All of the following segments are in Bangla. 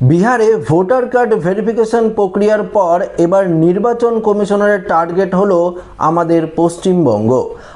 বিহারে ভোটার কার্ড ভেরিফিকেশন প্রক্রিয়ার পর এবার নির্বাচন কমিশনারের টার্গেট হলো আমাদের পশ্চিমবঙ্গ।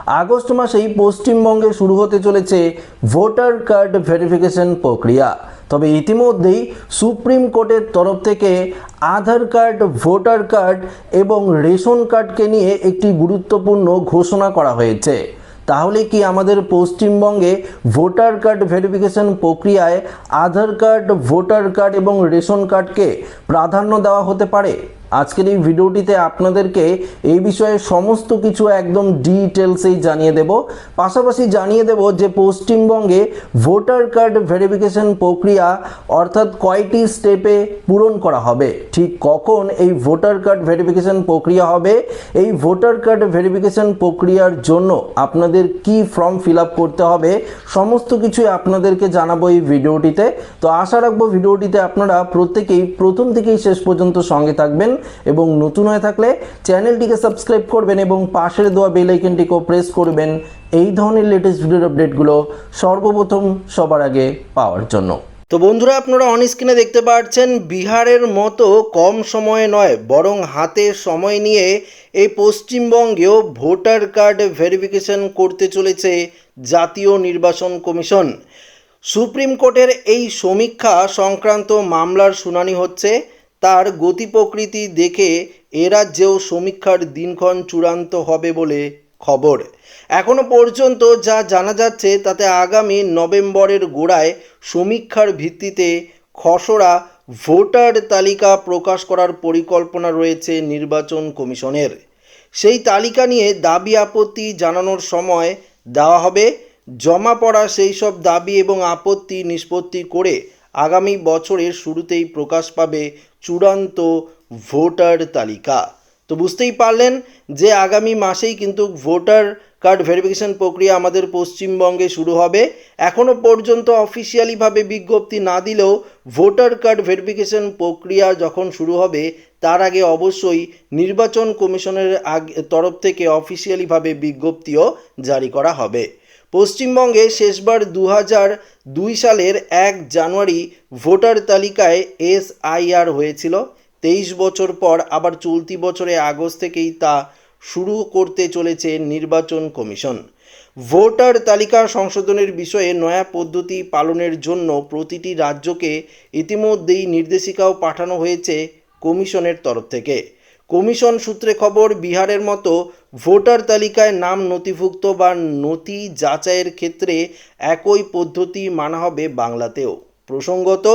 আগস্ট মাসেই পশ্চিমবঙ্গে শুরু হতে চলেছে ভোটার কার্ড ভেরিফিকেশন প্রক্রিয়া। তবে ইতিমধ্যেই সুপ্রিম কোর্টের তরফ থেকে আধার কার্ড, ভোটার কার্ড এবং রেশন কার্ডকে নিয়ে একটি গুরুত্বপূর্ণ ঘোষণা করা হয়েছে। তাহলে কি আমাদের পশ্চিমবঙ্গে ভোটার কার্ড ভেরিফিকেশন প্রক্রিয়ায় আধার কার্ড, ভোটার কার্ড এবং রেশন কার্ডকে প্রাধান্য দেওয়া হতে পারে? আজকের এই ভিডিওটিতে আপনাদেরকে এই বিষয়ে সমস্ত কিছু একদম ডিটেলসেই জানিয়ে দেব। পাশাপাশি জানিয়ে দেব যে পশ্চিমবঙ্গে ভোটার কার্ড ভেরিফিকেশন প্রক্রিয়া অর্থাৎ কয়টি স্টেপে পূরণ করা হবে? ঠিক কখন এই ভোটার কার্ড ভেরিফিকেশন প্রক্রিয়া হবে? এই ভোটার কার্ড ভেরিফিকেশন প্রক্রিয়ার জন্য আপনাদের কি ফর্ম ফিল করতে হবে? সমস্ত কিছুই আপনাদেরকে জানাব এই ভিডিওটিতে। তো আশা রাখব ভিডিওটিতে আপনারা প্রত্যেকেই প্রথম থেকেই শেষ পর্যন্ত সঙ্গে থাকবেন। এবং নতুন হয়ে থাকলে চ্যানেলটিকে সাবস্ক্রাইব করবেন এবং পাশের দেওয়া বেল আইকনটিকেও প্রেস করবেন। এই ধরনের লেটেস্ট ভিডিওর আপডেটগুলো সর্বপ্রথম সবার আগে পাওয়ার জন্য। তো বন্ধুরা, আপনারা অন স্ক্রিনে দেখতে পাচ্ছেন বিহারের মতো কম সময়ে নয়, বরং হাতে সময় নিয়ে এই পশ্চিমবঙ্গেও ভোটার কার্ড ভেরিফিকেশন করতে চলেছে জাতীয় নির্বাচন কমিশন। সুপ্রিম কোর্টের এই সমীক্ষা সংক্রান্ত মামলার শুনানি হচ্ছে। তার গতি প্রকৃতি দেখে এ রাজ্যেও সমীক্ষার দিনক্ষণ চূড়ান্ত হবে বলে খবর। এখনও পর্যন্ত যা জানা যাচ্ছে, তাতে আগামী নভেম্বরের গোড়ায় সমীক্ষার ভিত্তিতে খসড়া ভোটার তালিকা প্রকাশ করার পরিকল্পনা রয়েছে নির্বাচন কমিশনের। সেই তালিকা নিয়ে দাবি আপত্তি জানানোর সময় দেওয়া হবে। জমা পড়া সেই সব দাবি এবং আপত্তি নিষ্পত্তি করে আগামী বছরের শুরুতেই প্রকাশ পাবে চূড়ান্ত ভোটার তালিকা। তো বুঝতেই পারলেন যে আগামী মাসেই কিন্তু ভোটার কার্ড ভেরিফিকেশন প্রক্রিয়া আমাদের পশ্চিমবঙ্গে শুরু হবে। এখনও পর্যন্ত অফিসিয়ালিভাবে বিজ্ঞপ্তি না দিলেও ভোটার কার্ড ভেরিফিকেশন প্রক্রিয়া যখন শুরু হবে, তার আগে অবশ্যই নির্বাচন কমিশনের তরফ থেকে অফিসিয়ালিভাবে বিজ্ঞপ্তিও জারি করা হবে। পশ্চিমবঙ্গে শেষবার দু দুই সালের এক জানুয়ারি ভোটার তালিকায় এসআইআর হয়েছিল। তেইশ বছর পর আবার চলতি বছরে আগস্ট থেকেই তা শুরু করতে চলেছে নির্বাচন কমিশন। ভোটার তালিকা সংশোধনের বিষয়ে নয়া পদ্ধতি পালনের জন্য প্রতিটি রাজ্যকে ইতিমধ্যেই নির্দেশিকাও পাঠানো হয়েছে কমিশনের তরফ থেকে। কমিশন সূত্রে খবর, বিহারের মতো ভোটার তালিকায় নাম নথিভুক্ত বা নথি যাচাইয়ের ক্ষেত্রে একই পদ্ধতি মানা হবে বাংলাতেও। প্রসঙ্গত,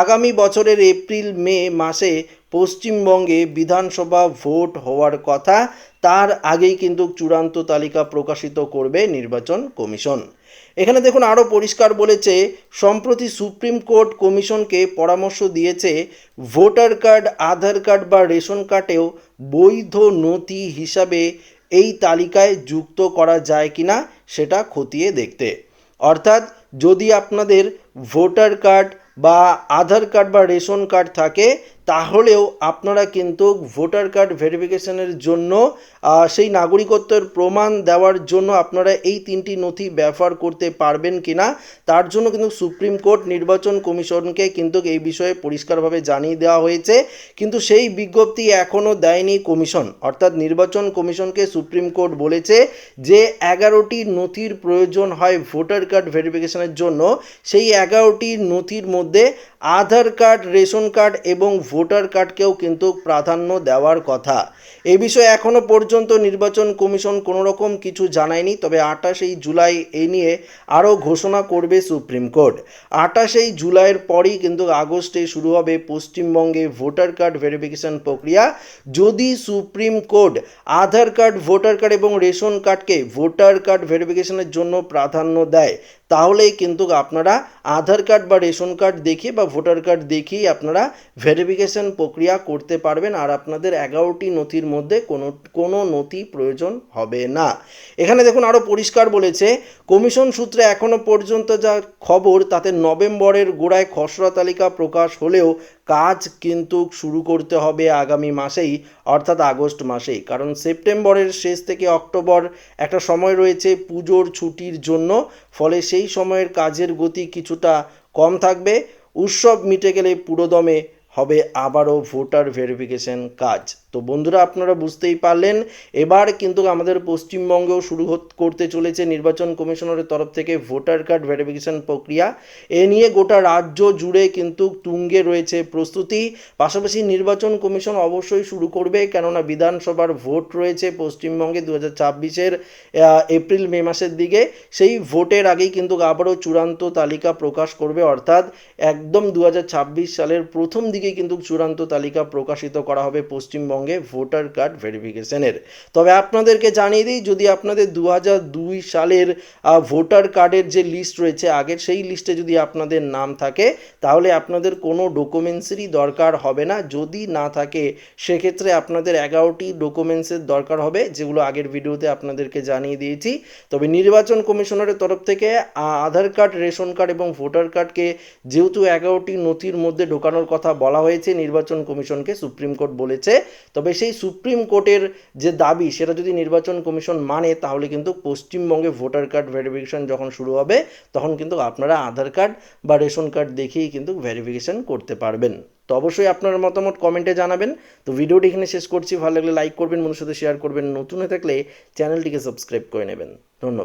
আগামী বছরের এপ্রিল, মে মাসে পশ্চিমবঙ্গে বিধানসভা ভোট হওয়ার কথা, তার আগেই কিন্তু চূড়ান্ত তালিকা প্রকাশিত করবে নির্বাচন কমিশন। এখানে দেখুন আরও পরিষ্কার বলেছে, সম্প্রতি সুপ্রিম কোর্ট কমিশনকে পরামর্শ দিয়েছে, ভোটার কার্ড, আধার কার্ড বা রেশন কার্ডেও বৈধ নথি হিসাবে এই তালিকায় যুক্ত করা যায় কি না সেটা খতিয়ে দেখতে। অর্থাৎ যদি আপনাদের ভোটার কার্ড বা আধার কার্ড বা রেশন কার্ড থাকে তাহলেও আপনারা কিন্তু ভোটার কার্ড ভেরিফিকেশনের জন্য সেই নাগরিকত্বের প্রমাণ দেওয়ার জন্য আপনারা এই তিনটি নথি ব্যবহার করতে পারবেন কিনা, তার জন্য কিন্তু সুপ্রিম কোর্ট নির্বাচন কমিশনকে কিন্তু এই বিষয়ে পরিষ্কারভাবে জানিয়ে দেওয়া হয়েছে। কিন্তু সেই বিজ্ঞপ্তি এখনও দেয়নি কমিশন, অর্থাৎ নির্বাচন কমিশনকে সুপ্রিম কোর্ট বলেছে যে এগারোটি নথির প্রয়োজন হয় ভোটার কার্ড ভেরিফিকেশনের জন্য। সেই এগারোটি নথির মধ্যে আধার কার্ড, রেশন কার্ড এবং ভোটার কার্ডকেও কিন্তু প্রাধান্য দেওয়ার কথা। এ বিষয়ে এখনও পর্যন্ত নির্বাচন কমিশন কোনো রকম কিছু জানায়নি, তবে আঠাশেই জুলাই এ নিয়ে আরও ঘোষণা করবে সুপ্রিম কোর্ট। আঠাশেই জুলাইয়ের পরই কিন্তু আগস্টে শুরু হবে পশ্চিমবঙ্গে ভোটার কার্ড ভেরিফিকেশন প্রক্রিয়া। যদি supreme court Aadhaar card, voter card এবং রেশন কার্ডকে ভোটার কার্ড ভেরিফিকেশনের জন্য প্রাধান্য দেয় তাহলেই কিন্তু আপনারা আধার কার্ড বা রেশন কার্ড দেখিয়ে বা ভোটার কার্ড দেখিয়েই আপনারা ভেরিফিকেশন প্রক্রিয়া করতে পারবেন আর আপনাদের এগারোটি নথির মধ্যে কোনো কোনো নথি প্রয়োজন হবে না। এখানে দেখুন আরও পরিষ্কার বলেছে, কমিশন সূত্রে এখনও পর্যন্ত যা খবর তাতে নভেম্বরের গোড়ায় খসড়া তালিকা প্রকাশ হলেও কাজ কিন্তু শুরু করতে হবে আগামী মাসেই, অর্থাৎ আগস্ট মাসেই। কারণ সেপ্টেম্বরের শেষ থেকে অক্টোবর একটা সময় রয়েছে পুজোর ছুটির জন্য, ফলে সেই সময়ের কাজের গতি কিছুটা কম থাকবে। উৎসব মিটে গেলে পুরোদমে হবে আবারও ভোটার ভেরিফিকেশন কাজ। তো বন্ধুরা আপনারা বুঝতেই পারলেন। এবার কিন্তু আমাদের পশ্চিমবঙ্গেও শুরু করতে চলেছে নির্বাচন কমিশনারের তরফ থেকে ভোটার কার্ড ভেরিফিকেশন প্রক্রিয়া। এ নিয়ে গোটা রাজ্য জুড়ে কিন্তু তুঙ্গে রয়েছে প্রস্তুতি। পাশাপাশি নির্বাচন কমিশন অবশ্যই শুরু করবে, কেননা বিধানসভার ভোট রয়েছে পশ্চিমবঙ্গে দু হাজার ছাব্বিশের এপ্রিল মে মাসের দিকে। সেই ভোটের আগেই কিন্তু আবারও চূড়ান্ত তালিকা প্রকাশ করবে, অর্থাৎ একদম দু হাজার ছাব্বিশ সালের প্রথম দিকে কিন্তু চূড়ান্ত তালিকা প্রকাশিত করা হবে পশ্চিমবঙ্গে ভোটার কার্ড ভেরিফিকেশনের। তবে আপনাদেরকে জানিয়ে দিই, যদি আপনাদের দু দুই সালের ভোটার কার্ডের যে লিস্ট রয়েছে, আগের সেই লিস্টে যদি আপনাদের নাম থাকে, তাহলে আপনাদের কোনো ডকুমেন্টসেরই দরকার হবে না। যদি না থাকে, সেক্ষেত্রে আপনাদের এগারোটি ডকুমেন্টসের দরকার হবে, যেগুলো আগের ভিডিওতে আপনাদেরকে জানিয়ে দিয়েছি। তবে নির্বাচন কমিশনারের তরফ থেকে আধার কার্ড, রেশন কার্ড এবং ভোটার কার্ডকে যেহেতু এগারোটি নথির মধ্যে ঢোকানোর কথা বলা হয়েছে, নির্বাচন কমিশনকে সুপ্রিম কোর্ট বলেছে তবে সেই সুপ্রিম কোর্টের যে দাবি, সেটা যদি নির্বাচন কমিশন মানে তাহলে কিন্তু পশ্চিমবঙ্গে ভোটার কার্ড ভেরিফিকেশন যখন শুরু হবে, তখন কিন্তু আপনারা আধার কার্ড বা রেশন কার্ড দেখেই কিন্তু ভেরিফিকেশন করতে পারবেন। তো অবশ্যই আপনার মতামত কমেন্টে জানাবেন। তো ভিডিওটি এখানে শেষ করছি। ভালো লাগলে লাইক করবেন মনের সাথে শেয়ার করবেন। নতুন হয়ে থাকলে চ্যানেলটিকে সাবস্ক্রাইব করে নেবেন। ধন্যবাদ।